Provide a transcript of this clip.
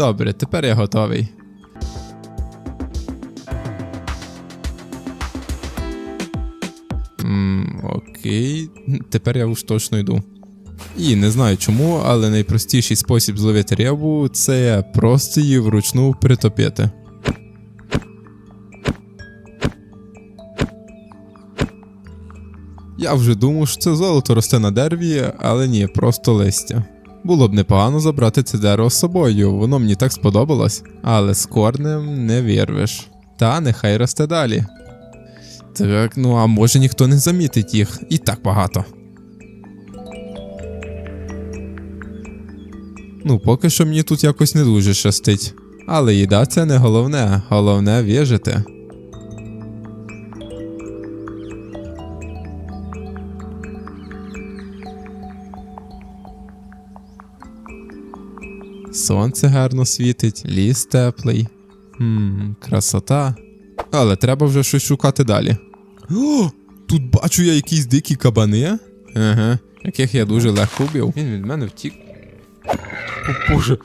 Добре, тепер я готовий. Окей, тепер я уж точно йду. І не знаю чому, але найпростіший спосіб зловити рибу це просто її вручну притопити. Я вже думав, що це золото росте на дереві, але ні, просто листя. Було б непогано забрати це дерево з собою, воно мені так сподобалось, але з корнем не вірвеш. Та нехай росте далі. Так, ну а може ніхто не замітить їх, і так багато. Ну, поки що мені тут якось не дуже щастить. Але їда це не головне, головне вижити. Сонце гарно світить, ліс теплий. Хм, красота. Але треба вже щось шукати далі. О, тут бачу я якісь дикі кабани. Ага, яких я дуже легко убив. Він від мене втік. О, Боже,